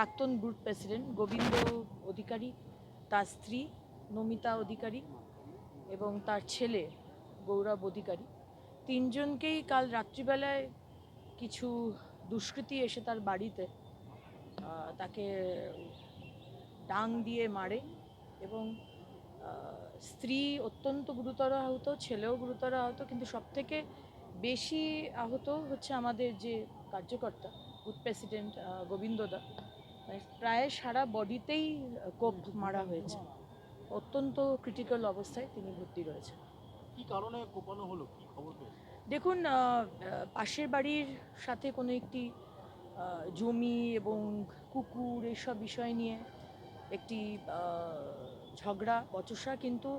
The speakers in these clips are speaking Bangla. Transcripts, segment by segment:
প্রাক্তন বুথ প্রেসিডেন্ট গোবিন্দ অধিকারী, তার স্ত্রী নমিতা অধিকারী এবং তার ছেলে গৌরব অধিকারী। তিনজনকেই কাল রাত্রিবেলায় কিছু দুষ্কৃতী এসে তার বাড়িতে তাকে ডাং দিয়ে মারে এবং স্ত্রী অত্যন্ত গুরুতর আহত, ছেলেও গুরুতর আহত, কিন্তু সবথেকে বেশি আহত হচ্ছে আমাদের যে কার্যকর্তা বুথ প্রেসিডেন্ট গোবিন্দদা। প্রায় সারা বডিতেই কোপ মারা হয়েছে। অত্যন্ত ক্রিটিক্যাল অবস্থায় তিনি ভর্তি রয়েছে কি কারণে কোপানো হলো? কি খবর দেখুন পাশের বাড়ির সাথে কোনো একটি জমি এবং কুকুর এইসব বিষয় নিয়ে একটি ঝগড়া বচসা কিন্তু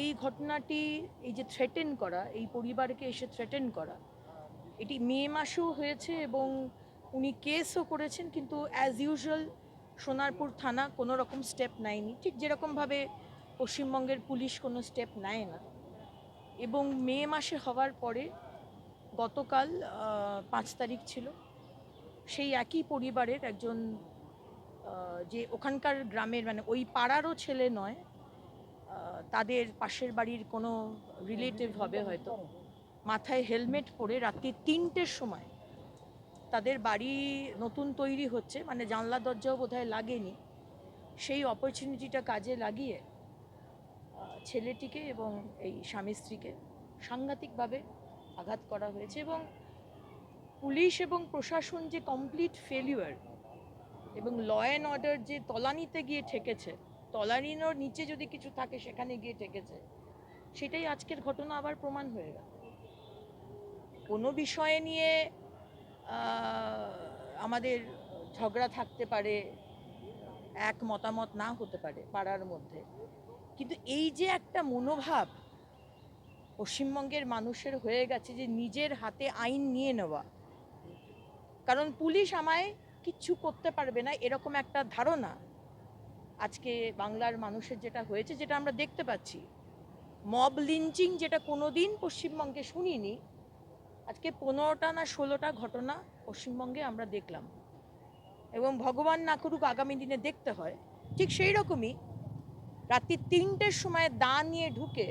এই ঘটনাটি এই যে থ্রেটেন করা এই পরিবারকে এসে থ্রেটেন করা এটি মে মাসেও হয়েছে এবং উনি কেসও করেছেন, কিন্তু অ্যাজ ইউজুয়াল সোনারপুর থানা কোনো রকম স্টেপ নেয়নি। ঠিক যেরকমভাবে পশ্চিমবঙ্গের পুলিশ কোনো স্টেপ নেয় না। এবং মে মাসে হওয়ার পরে গতকাল পাঁচ তারিখ ছিল, সেই একই পরিবারের একজন যে ওখানকার গ্রামের মানে ওই পাড়ারও ছেলে নয় তাদের পাশের বাড়ির কোনো রিলেটিভ হবে হয়তো। মাথায় হেলমেট পরে রাত্রি তিনটের সময় তাদের বাড়ি নতুন তৈরি হচ্ছে মানে জানলা দরজাও বোধহয় লাগেনি। সেই অপরচুনিটিটা কাজে লাগিয়ে ছেলেটিকে এবং এই স্বামী স্ত্রীকে সাংঘাতিকভাবে আঘাত করা হয়েছে এবং পুলিশ এবং প্রশাসন যে কমপ্লিট ফেলিওর এবং ল অ্যান্ড অর্ডার যে তলানিতে গিয়ে ঠেকেছে, তলানির নিচে যদি কিছু থাকে সেখানে গিয়ে ঠেকেছে, সেটাই আজকের ঘটনা আবার প্রমাণ হয়ে গেল। কোনো বিষয়ে নিয়ে আমাদের ঝগড়া থাকতে পারে, এক মতামত না হতে পারে পাড়ার মধ্যে। কিন্তু এই যে একটা মনোভাব পশ্চিমবঙ্গের মানুষের হয়ে গেছে যে নিজের হাতে আইন নিয়ে নেওয়া, কারণ পুলিশ আমায় কিচ্ছু করতে পারবে না এরকম একটা ধারণা আজকে বাংলার মানুষের যেটা হয়েছে, যেটা আমরা দেখতে পাচ্ছি। মব লিঞ্চিং যেটা কোনোদিন পশ্চিমবঙ্গে শুনিনি আজকে পনেরোটা না ষোলোটা ঘটনা পশ্চিমবঙ্গে আমরা দেখলাম। এবং ভগবান না করুক আগামী দিনে দেখতে হয়, ঠিক সেই রকমই রাত্রি তিনটের সময় দা নিয়ে ঢুকে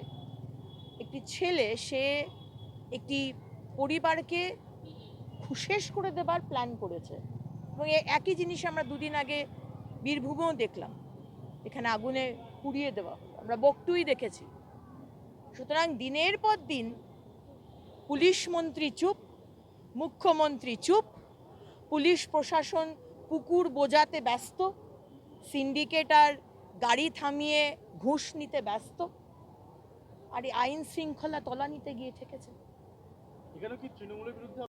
একটি ছেলে, সে একটি পরিবারকে শেষ করে দেবার প্ল্যান করেছে। এবং একই জিনিস আমরা দুদিন আগে বীরভূমেও দেখলাম। এখানে আগুনে পুড়িয়ে দেওয়া আমরা বকটুই দেখেছি। সুতরাং দিনের পর দিন পুলিশ মন্ত্রী চুপ, মুখ্যমন্ত্রী চুপ, পুলিশ প্রশাসন কুকুর বোঝাতে ব্যস্ত সিন্ডিকেটার গাড়ি থামিয়ে ঘুষ নিতে ব্যস্ত, আর এই আইন শৃঙ্খলা তলা নিতে গিয়ে ঠেকেছে।